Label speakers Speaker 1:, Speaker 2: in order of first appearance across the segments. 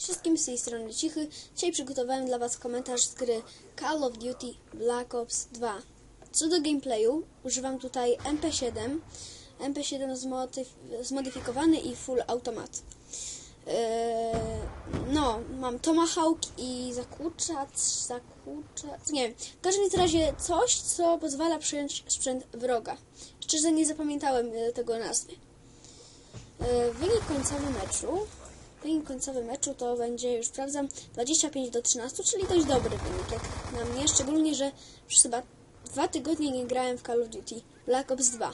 Speaker 1: wszystkim, z tej strony Cichy. Dzisiaj przygotowałem dla Was komentarz z gry Call of Duty Black Ops 2. Co do gameplayu, używam tutaj MP7, MP7 zmodyf- zmodyfikowany i full automat. Eee, no, mam Tomahawk i zakłócacz, zakłócacz, nie wiem. W każdym razie coś, co pozwala przyjąć sprzęt wroga. Szczerze nie zapamiętałem e, tego nazwy. E, Wynik końcowy meczu. Wynik końcowy meczu to będzie, już sprawdzam, 25 do 13, czyli dość dobry wynik jak na mnie, szczególnie, że już chyba dwa tygodnie nie grałem w Call of Duty Black Ops 2.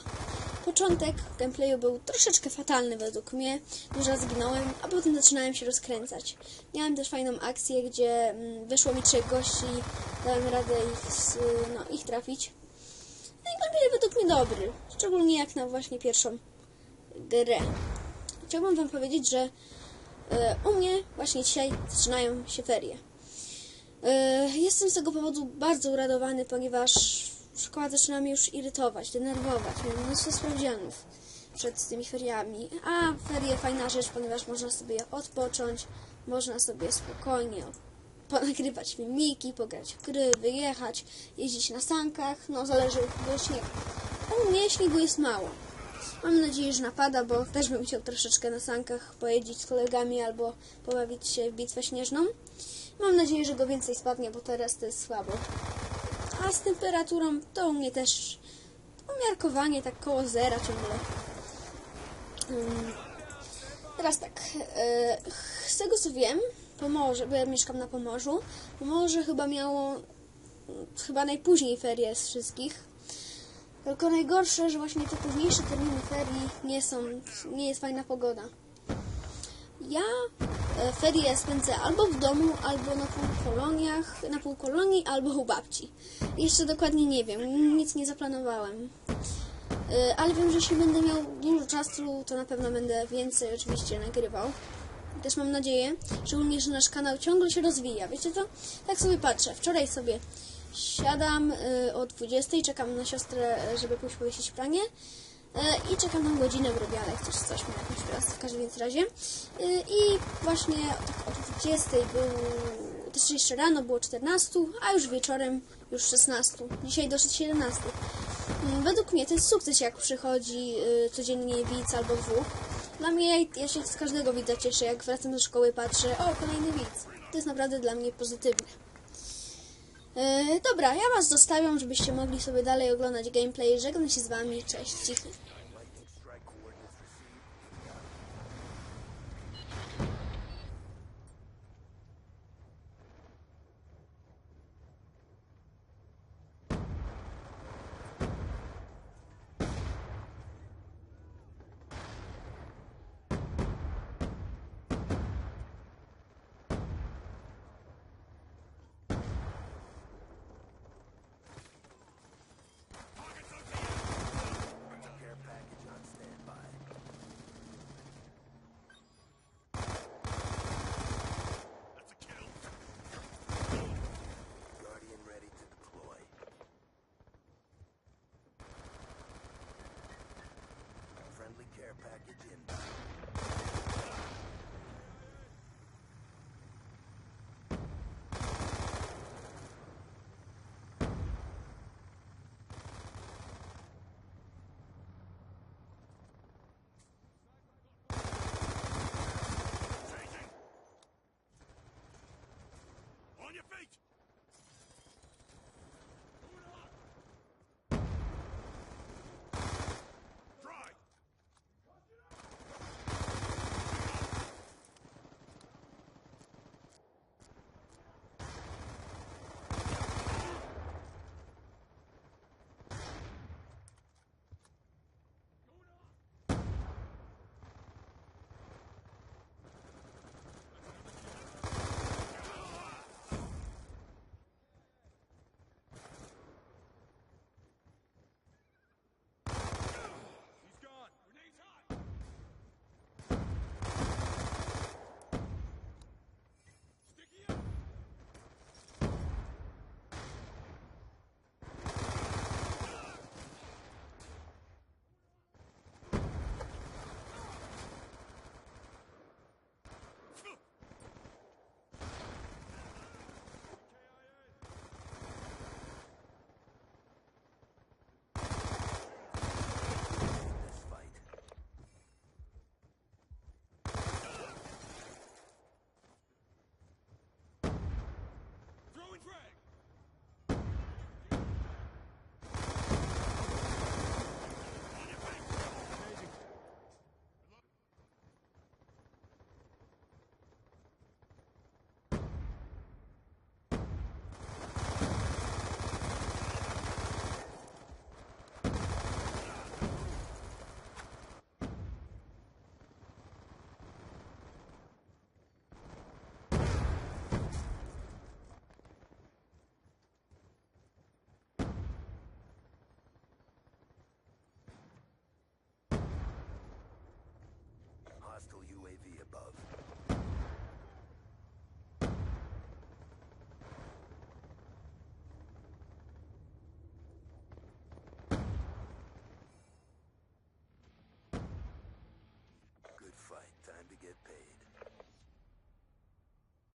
Speaker 1: Początek gameplayu był troszeczkę fatalny według mnie, dużo zginąłem, a potem zaczynałem się rozkręcać. Miałem też fajną akcję, gdzie mm, wyszło mi trzech gości, dałem radę ich, s- no, ich trafić. No i gameplay według mnie dobry, szczególnie jak na właśnie pierwszą grę. Chciałbym Wam powiedzieć, że u mnie właśnie dzisiaj zaczynają się ferie. E, jestem z tego powodu bardzo uradowany, ponieważ szkoła zaczyna mnie już irytować, denerwować. Mam mnóstwo sprawdzianów przed tymi feriami. A ferie fajna rzecz, ponieważ można sobie odpocząć, można sobie spokojnie ponagrywać filmiki, pograć w gry, wyjechać, jeździć na sankach, no zależy od śniegu. U mnie śniegu jest mało. Mam nadzieję, że napada, bo też bym chciał troszeczkę na sankach pojeździć z kolegami albo pobawić się w bitwę śnieżną. Mam nadzieję, że go więcej spadnie, bo teraz to jest słabo. A z temperaturą to u mnie też umiarkowanie tak koło zera ciągle. Mm. Teraz tak, e, z tego co wiem, Pomorze, bo ja mieszkam na Pomorzu, Pomorze chyba miało mm, chyba najpóźniej ferie z wszystkich. Tylko najgorsze, że właśnie te późniejsze terminy ferii nie są, nie jest fajna pogoda. Ja e, ferie spędzę albo w domu, albo na półkoloniach, na półkolonii, albo u babci. Jeszcze dokładnie nie wiem, nic nie zaplanowałem. E, Ale wiem, że jeśli będę miał dużo czasu, to na pewno będę więcej oczywiście nagrywał. Też mam nadzieję, szczególnie, że nasz kanał ciągle się rozwija. Wiecie co? Tak sobie patrzę. Wczoraj sobie siadam y, o 20, czekam na siostrę, y, żeby pójść powiesić pranie. Y, I czekam na godzinę w robialek, też coś mi jakąś teraz w każdym razie. I właśnie tak o 20 był, też jeszcze rano było 14, a już wieczorem już 16. Dzisiaj doszedł 17. Mm, Według mnie to jest sukces, jak przychodzi codziennie widz albo dwóch. Dla mnie, ja się z każdego widza cieszę, jak wracam do szkoły, patrzę, o, kolejny widz. To jest naprawdę dla mnie pozytywne. E, dobra, ja was zostawiam, żebyście mogli sobie dalej oglądać gameplay. Żegnam się z wami, cześć, cichy.